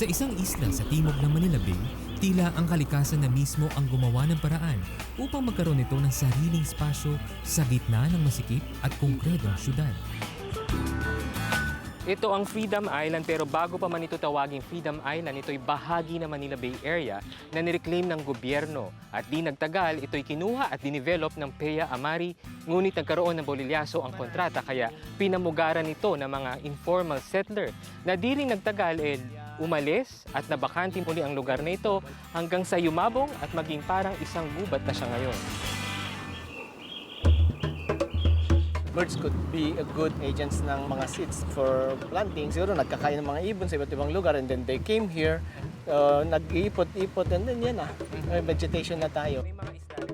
Sa isang isla sa timog ng Manila Bay, tila ang kalikasan na mismo ang gumawa ng paraan upang magkaroon ito ng sariling espasyo sa gitna ng masikip at konkretong syudad. Ito ang Freedom Island pero bago pa man ito tawaging Freedom Island, ito'y bahagi ng Manila Bay Area na nireclaim ng gobyerno. At di nagtagal, ito'y kinuha at dinevelop ng Pea Amari, ngunit nagkaroon ng bolilyaso ang kontrata kaya pinamugaran ito ng mga informal settler na di rin nagtagal eh, umalis at nabakantin muli ang lugar na ito hanggang sa yumabong at maging parang isang gubat na siya ngayon. birds could be a good agents ng mga seeds for planting. Siguro nagkakain ng mga ibon sa iba't ibang lugar and then they came here, uh, nag-iipot-ipot and then yan na, may vegetation na tayo.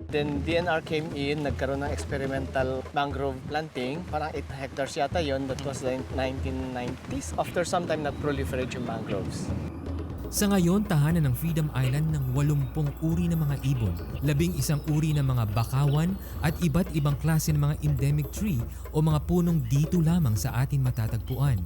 Then DNR came in, nagkaroon ng experimental mangrove planting. Parang 8 hectares yata yon That was the 1990s. After some time, nag-proliferate yung mangroves. Sa ngayon, tahanan ng Freedom Island ng 80 uri ng mga ibon, labing isang uri ng mga bakawan at iba't ibang klase ng mga endemic tree o mga punong dito lamang sa atin matatagpuan.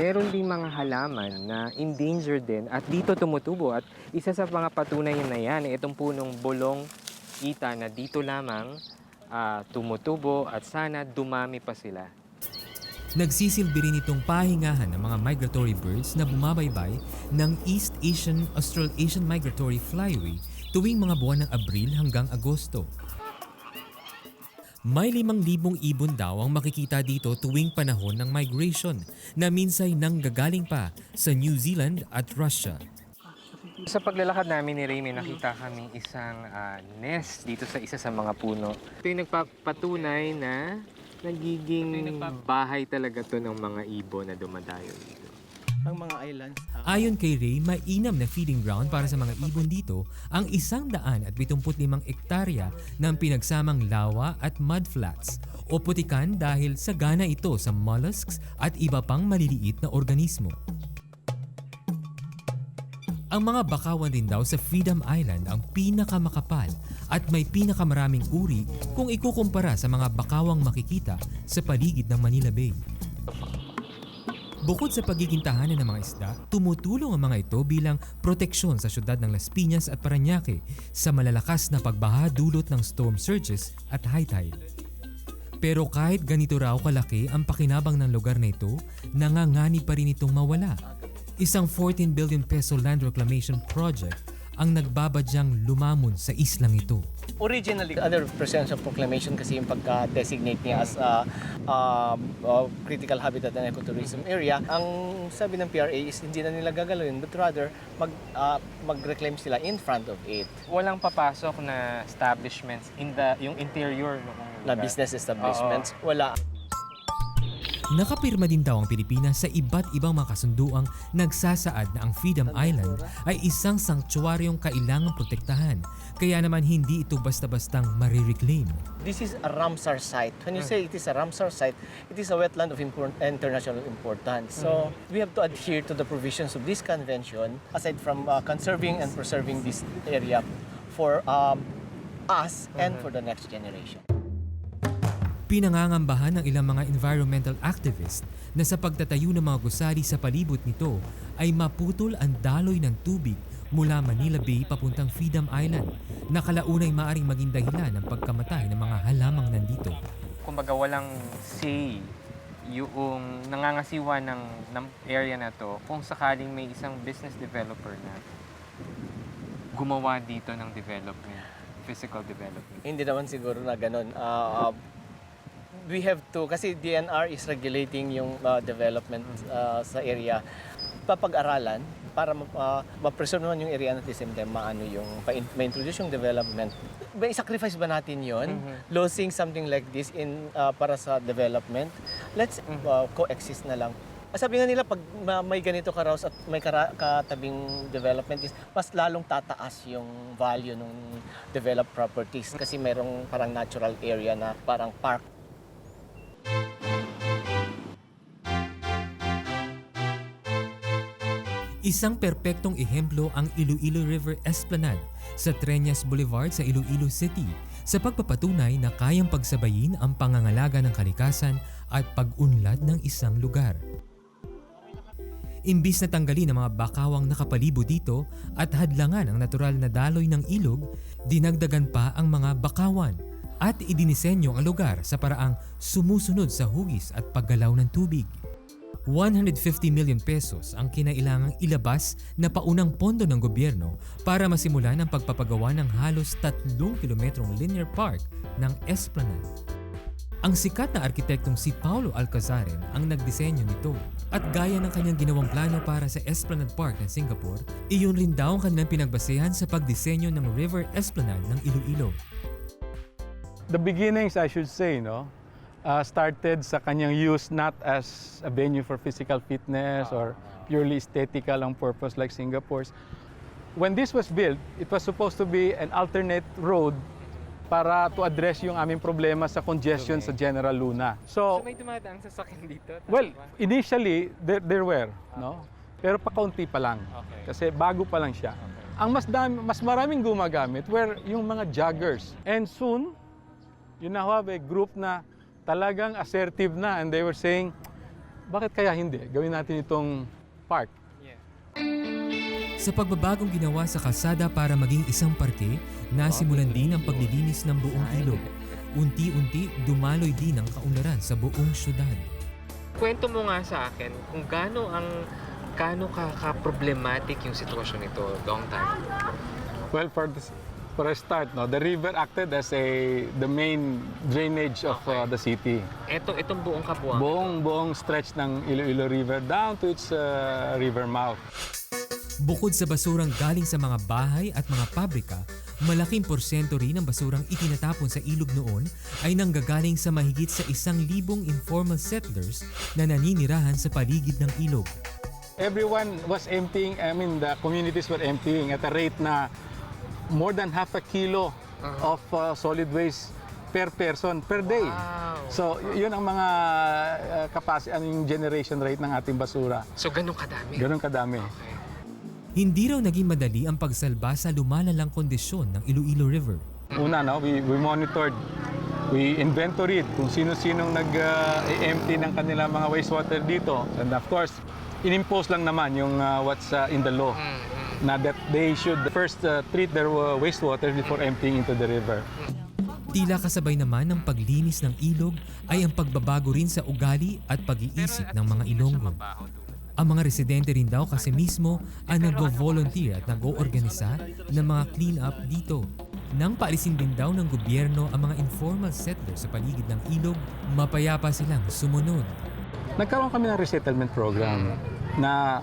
Meron ding mga halaman na endangered din at dito tumutubo at isa sa mga patunay na yan ay itong punong bulong kita na dito lamang ah, tumutubo at sana dumami pa sila. Nagsisilbi rin itong pahingahan ng mga migratory birds na bumabaybay ng East Asian Australasian Migratory Flyway tuwing mga buwan ng Abril hanggang Agosto. May limang libong ibon daw ang makikita dito tuwing panahon ng migration na minsay nanggagaling pa sa New Zealand at Russia. Sa paglalakad namin ni Ray, may nakita kami isang ah, nest dito sa isa sa mga puno. Ito yung nagpapatunay na nagiging bahay talaga to ng mga ibon na dumadayo dito. Ang mga islands, ah, Ayon kay Ray, mainam na feeding ground para sa mga ibon dito ang isang daan at 75 ektarya ng pinagsamang lawa at mudflats o putikan dahil sagana ito sa mollusks at iba pang maliliit na organismo. Ang mga bakawan din daw sa Freedom Island ang pinakamakapal at may pinakamaraming uri kung ikukumpara sa mga bakawang makikita sa paligid ng Manila Bay. Bukod sa pagiging tahanan ng mga isda, tumutulong ang mga ito bilang proteksyon sa syudad ng Las Piñas at Parañaque sa malalakas na pagbaha dulot ng storm surges at high tide. Pero kahit ganito raw kalaki ang pakinabang ng lugar na ito, nangangani pa rin itong mawala. Isang 14 billion peso land reclamation project ang nagbabadyang lumamon sa islang ito. originally, other presidential proclamation kasi yung pagka-designate niya as a um, uh, critical habitat and ecotourism area. Ang sabi ng PRA is hindi na nila gagalawin but rather mag, uh, mag-reclaim sila in front of it Walang papasok na establishments in the yung interior no na business establishments. Wala. Nakapirma din daw ang Pilipinas sa iba't ibang mga kasunduang nagsasaad na ang Freedom Island ay isang sanktuaryong kailangang protektahan. Kaya naman hindi ito basta-bastang marireclaim. This is a Ramsar site. When you say it is a Ramsar site, it is a wetland of import- international importance. So we have to adhere to the provisions of this convention aside from uh, conserving and preserving this area for um, us and for the next generation. Pinangangambahan ng ilang mga environmental activist na sa pagtatayo ng mga gusali sa palibot nito ay maputol ang daloy ng tubig mula Manila Bay papuntang Freedom Island na kalaunay maaring maging dahilan ng pagkamatay ng mga halamang nandito. kumbaga walang say yung nangangasiwa ng, ng area na to kung sakaling may isang business developer na gumawa dito ng development, physical development. Hindi naman siguro na ganun. Uh, uh, we have to, kasi DNR is regulating yung uh, development uh, sa area. Papag-aralan para uh, ma-preserve naman yung area at the same time maano yung ma-introduce yung development. May sacrifice ba natin yon Losing something like this in uh, para sa development? Let's uh, coexist na lang. Ah, Sabi nga nila, pag ma- may ganito ka Raus, at may kara- katabing development is, mas lalong tataas yung value ng developed properties kasi merong parang natural area na parang park Isang perpektong ehemplo ang Iloilo River Esplanade sa Treñas Boulevard sa Iloilo City sa pagpapatunay na kayang pagsabayin ang pangangalaga ng kalikasan at pag-unlad ng isang lugar. Imbis na tanggalin ang mga bakawang nakapalibo dito at hadlangan ang natural na daloy ng ilog, dinagdagan pa ang mga bakawan at idinisenyo ang lugar sa paraang sumusunod sa hugis at paggalaw ng tubig. 150 million pesos ang kinailangang ilabas na paunang pondo ng gobyerno para masimulan ang pagpapagawa ng halos 3 kilometrong linear park ng Esplanade. Ang sikat na arkitektong si Paulo Alcazaren ang nagdisenyo nito at gaya ng kanyang ginawang plano para sa Esplanade Park ng Singapore, iyon rin daw ang kanilang pinagbasehan sa pagdisenyo ng River Esplanade ng Iloilo. the beginnings, I should say, no, uh, started sa kanyang use not as a venue for physical fitness or purely aesthetical ang purpose like Singapore's. When this was built, it was supposed to be an alternate road para to address yung aming problema sa congestion sa General Luna. So, So may dumadaan sa sakin dito? tama well, ba? initially, there, there were, no? Pero pakaunti pa lang. Okay. Kasi bago pa lang siya. Ang mas dami, mas maraming gumagamit were yung mga joggers. And soon, you now have a group na talagang assertive na and they were saying, bakit kaya hindi? Gawin natin itong park. Yeah. Sa pagbabagong ginawa sa kalsada para maging isang parke, nasimulan din ang paglilinis ng buong ilog. Unti-unti, dumaloy din ang kaunlaran sa buong syudad. Kwento mo nga sa akin kung gaano ang gaano ka, ka-problematic yung sitwasyon nito long time. Well, for this, for a start, no, the river acted as a the main drainage of uh, the city. Ito, itong buong kabuang. Buong buong stretch ng Iloilo River down to its uh, river mouth. Bukod sa basurang galing sa mga bahay at mga pabrika, malaking porsyento rin ng basurang itinatapon sa ilog noon ay nanggagaling sa mahigit sa isang libong informal settlers na naninirahan sa paligid ng ilog. everyone was emptying, I mean, the communities were emptying at a rate na more than half a kilo of uh, solid waste per person per day. Wow. So, yun ang mga uh, capacity, ano yung generation rate ng ating basura. So ganun kadami. Ganun kadami. Okay. Hindi raw naging madali ang pagsalba sa lumalalang kondisyon ng Iloilo River. Una, no, we, we monitored, we inventoried kung sino-sinong nag-empty ng kanilang mga wastewater dito. And of course, inimpose lang naman yung uh, what's uh, in the law. Na that they should first uh, treat their uh, wastewater before emptying into the river. Tila kasabay naman ng paglinis ng ilog ay ang pagbabago rin sa ugali at pag-iisip ng mga Ilonggo. Ang mga residente rin daw kasi mismo ang nag-volunteer at nag-oorganisa ng mga clean-up dito. Nang paalisin din daw ng gobyerno ang mga informal settlers sa paligid ng ilog, mapayapa silang sumunod. Nagkaroon kami ng resettlement program na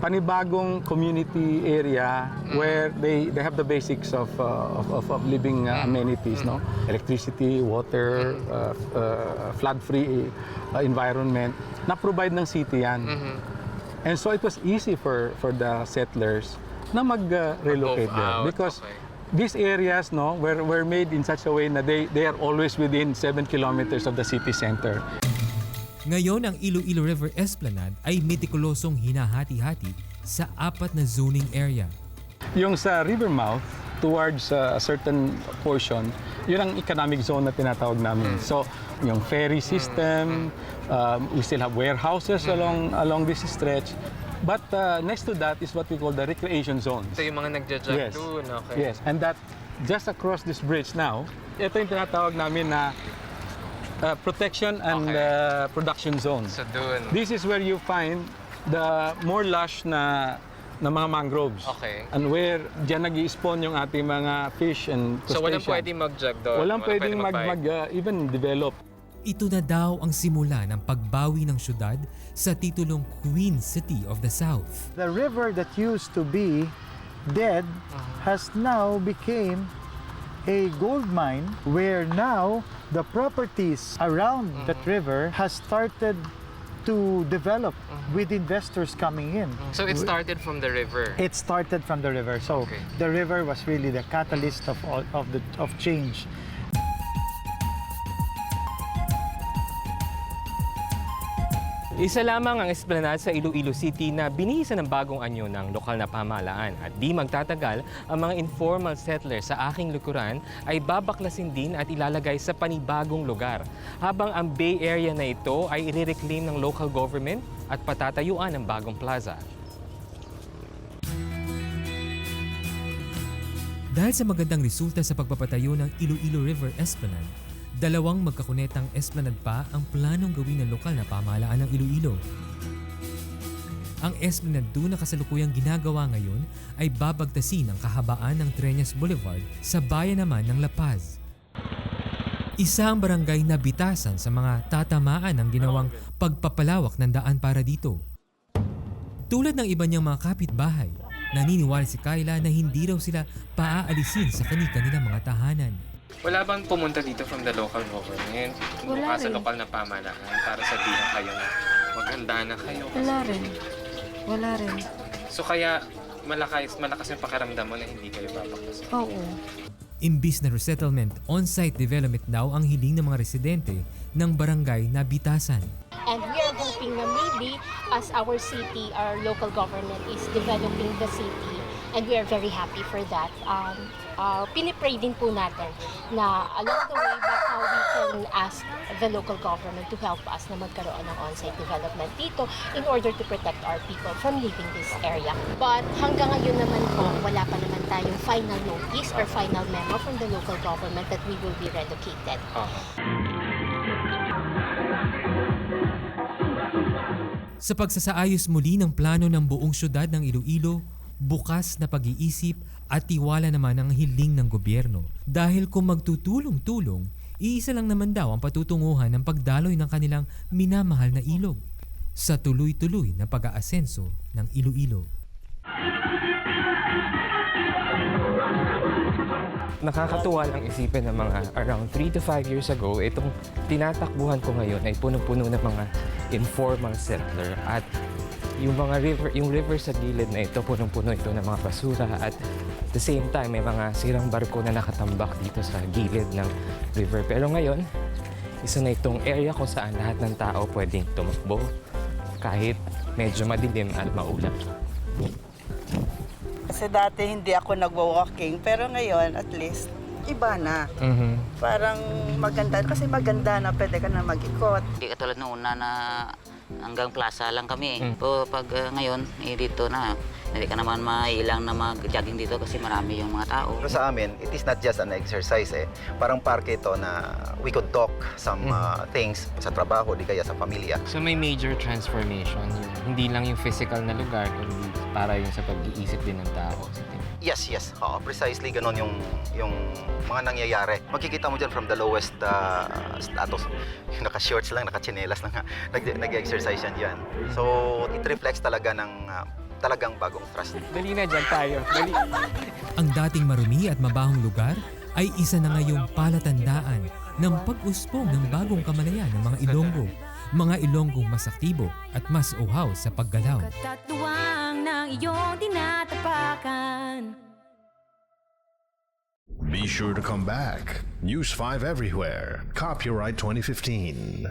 panibagong community area where they they have the basics of uh, of, of, of living uh, amenities no? Electricity water uh, uh, flood free uh, environment. Na provide ng city yan. And so it was easy for for the settlers na mag-relocate Move there. out, because okay. these areas no were were made in such a way na they they are always within 7 kilometers of the city center Ngayon ang Iloilo River Esplanade ay metikulosong hinahati-hati sa apat na zoning area. Yung sa river mouth, towards uh, a certain portion, yun ang economic zone na tinatawag namin. So, yung ferry system, um, we still have warehouses along along this stretch. But uh, next to that is what we call the recreation zones. So yung mga nagja-jog Yes. doon, okay. Yes, and that just across this bridge now, ito yung tinatawag namin na uh, protection and Okay. uh, production zones. So doon. This is where you find the more lush na na mga mangroves. Okay. And where diyan nag spawn yung ating mga fish and So walang crustaceans. pwedeng mag-jog doon. Walang pwedeng mag, magbayad. mag uh, even develop. Ito na daw ang simula ng pagbawi ng syudad sa titulong Queen City of the South. the river that used to be dead has now became a gold mine where now the properties around that river has started to develop with investors coming in. So it started from the river. It started from the river. So Okay. the river was really the catalyst of all, of the of change. Isa lamang ang esplanade sa Iloilo City na binihisa ng bagong anyo ng lokal na pamahalaan at di magtatagal ang mga informal settlers sa aking lukuran ay babaklasin din at ilalagay sa panibagong lugar. Habang ang Bay Area na ito ay i-reclaim ng local government at patatayuan ng bagong plaza. Dahil sa magandang resulta sa pagpapatayo ng Iloilo River Esplanade, dalawang magkakunetang esplanade pa ang planong gawin ng lokal na pamahalaan ng Iloilo. Ang Esplanade 2 na kasalukuyang ginagawa ngayon ay babagtasin ang kahabaan ng Treñas Boulevard sa bayan naman ng La Paz. Isa ang barangay na bitasan sa mga tatamaan ng ginawang pagpapalawak ng daan para dito. Tulad ng iba niyang mga kapitbahay, naniniwala si Kyla na hindi raw sila paaalisin sa kani-kanilang mga tahanan. Wala bang pumunta dito from the local government? Wala sa rin. lokal na pamahalaan para sabihin kayo na maghanda na kayo? Wala rin. Wala rin. So kaya malakas, malakas yung pakiramdam mo na hindi kayo babaklas. Oo. Imbis na resettlement, on-site development daw ang hiling ng mga residente ng barangay na bitasan. And we are hoping na maybe as our city, our local government is developing the city and we are very happy for that. Um, uh, pinipray din po natin na along the way baka we can ask the local government to help us na magkaroon ng on-site development dito in order to protect our people from leaving this area. But hanggang ngayon naman po, wala pa naman tayong final notice or final memo from the local government that we will be relocated. Sa pagsasaayos muli ng plano ng buong syudad ng Iloilo, bukas na pag-iisip at tiwala naman ang hiling ng gobyerno. Dahil kung magtutulong-tulong, iisa lang naman daw ang patutunguhan ng pagdaloy ng kanilang minamahal na ilog sa tuloy-tuloy na pag-aasenso ng Iloilo. Nakakatuwa lang isipin na mga around 3 to 5 years ago, itong tinatakbuhan ko ngayon ay puno-puno ng mga informal settler at yung mga river, yung river sa gilid na ito, punong-puno ito ng mga basura at at the same time, may mga sirang barko na nakatambak dito sa gilid ng river. Pero ngayon, isa na itong area kung saan lahat ng tao pwedeng tumakbo kahit medyo madilim at maulap. Kasi dati hindi ako nagwa-walking, pero ngayon at least iba na. Parang maganda, kasi maganda na pwede ka na mag-ikot. Hindi katulad noong una na hanggang plaza lang kami. Mm. So pag uh, ngayon, eh, dito na, hindi ka naman mailang na mag-jogging dito kasi marami yung mga tao. Pero sa amin, it is not just an exercise eh. Parang parke ito na we could talk some uh, things sa trabaho, di kaya sa pamilya. So may major transformation. Hindi lang yung physical na lugar, kundi para yung sa pag-iisip din ng tao. Yes, yes. Oo, precisely ganun yung yung mga nangyayari. Makikita mo dyan from the lowest uh, status. Yung naka-shorts lang, naka-chinelas lang, nag- nag-exercise yan dyan. So, it reflects talaga ng uh, talagang bagong trust. Dali na dyan tayo. Dali. Ang dating marumi at mabahong lugar ay isa na ngayong palatandaan ng pag-uspong ng bagong kamalayan ng mga Ilonggo. Mga Ilonggong mas aktibo at mas uhaw sa paggalaw. Katatuwang ng iyong tinatapakan. Be sure to come back. News 5 everywhere. Copyright 2015.